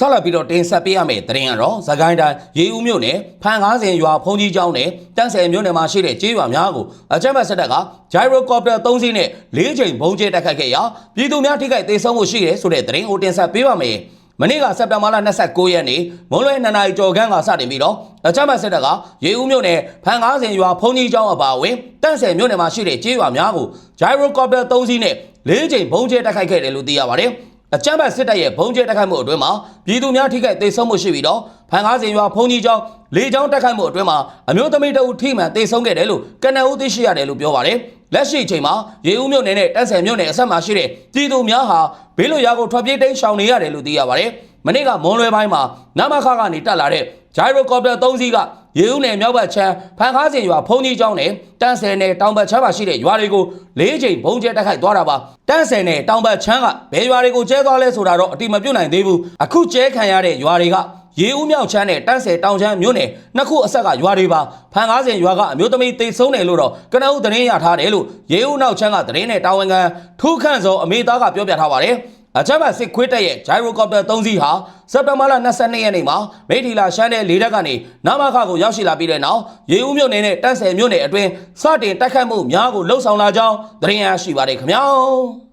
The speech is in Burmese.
ဆက်လက်ပြီးတော့တင်ဆက်ပေးရမယ့်သတင်းကတော့သခိုင်းတိုင်းရေဦးမြို့နယ်ဖန်ကားစင်ရွာဖုန်ကြီးကျောင်းနဲ့တန်းဆယ်မြို့နယ်မှာရှိတဲ့ကျေးရွာများကိုအကြမ်းဖက်စစ်တပ်က gyrocopter 3စီးနဲ့၄ချိန်ဘုံကျဲတက်ခတ်ခဲ့ရာပြည်သူများထိခိုက်ဒေဆုံးမှုရှိတယ်ဆိုတဲ့သတင်းကိုတင်ဆက်ပေးပါမယ်။မနေ့ကစက်တင်ဘာလ29ရက်နေ့မွန်းလွဲ2နာရီကျော်ခန့်ကစတင်ပြီးတော့အကြမ်းဖက်စစ်တပ်ကရေဦးမြို့နယ်ဖန်ကားစင်ရွာဖုန်ကြီးကျောင်းအပါအဝင်တန်းဆယ်မြို့နယ်မှာရှိတဲ့ကျေးရွာများကို gyrocopter 3စီးနဲ့၄ချိန်ဘုံကျဲတက်ခတ်ခဲ့တယ်လို့သိရပါတယ်။ အကြမ်းဖက်စစ်တပ်ရဲ့ဘုံကျဲတက်ခိုက်မှုအတွင်းမှာပြည်သူများထိခိုက်ဒေဆုံးမှုရှိပြီးတော့ဖန်ကားစင်ရွာဖုန်ကြီးကျောင်းလေကျောင်းတက်ခိုက်မှုအတွင်းမှာအမျိုးသမီးတအုပ်ထိမှန်ဒေဆုံးခဲ့တယ်လို့ကနအူးသိရှိရတယ်လို့ပြောပါတယ်လက်ရှိအချိန်မှာရေဦးမြို့နယ်နဲ့တက်ဆယ်မြို့နယ်အဆက်မှာရှိတဲ့ပြည်သူများဟာဘေးလွတ်ရာကိုထွက်ပြေးတိမ်းရှောင်နေရတယ်လို့သိရပါတယ်မနေ့ကမွန်လွဲပိုင်းမှာနမခကနေတက်လာတဲ့ gyrocopter 3စီးက ရေဦးနယ်မြောက်ဘက်ချမ်းဖန်ကားစင်ရွာဖုန်ကြီးကျောင်းနဲ့တန်းဆယ်နယ်တောင်ဘက်ချမ်းမှာရှိတဲ့ရွာတွေကို၄ချိန်ဘုံကျဲတက်ခိုက်သွားတာပါတန်းဆယ်နယ်တောင်ဘက်ချမ်းကဘယ်ရွာတွေကိုကျဲသွားလဲဆိုတာတော့အတိမပြုတ်နိုင်သေးဘူးအခုကျဲခံရတဲ့ရွာတွေကရေဦးမြောက်ချမ်းနဲ့တန်းဆယ်တောင်ချမ်းမြို့နယ်နှစ်ခုအဆက်ကရွာတွေပါဖန်ကားစင်ရွာကအမျိုးသမီးတိတ်ဆုံးတယ်လို့တော့ကနအုပ်သတင်းရထားတယ်လို့ရေဦးနောက်ချမ်းကသတင်းနဲ့တာဝန်ခံထူးခန့်စောအမေသားကပြောပြထားပါတယ် အချက်မဲ့စစ်ခွေးတက်ရဲ့ gyrocopter 3စီးဟာစက်တဘာလ22ရက်နေ့မှာမိထီလာရှမ်းတဲ့လေတပ်ကနေနမခကိုရောက်ရှိလာပြီးတဲ့နောက်ရေဦးမြို့နယ်နဲ့တန်းဆယ်မြို့နယ်အတွင်းစတင်တိုက်ခတ်မှုများကိုလှုပ်ဆောင်လာကြောင်းသတင်းရရှိပါတယ်ခင်ဗျာ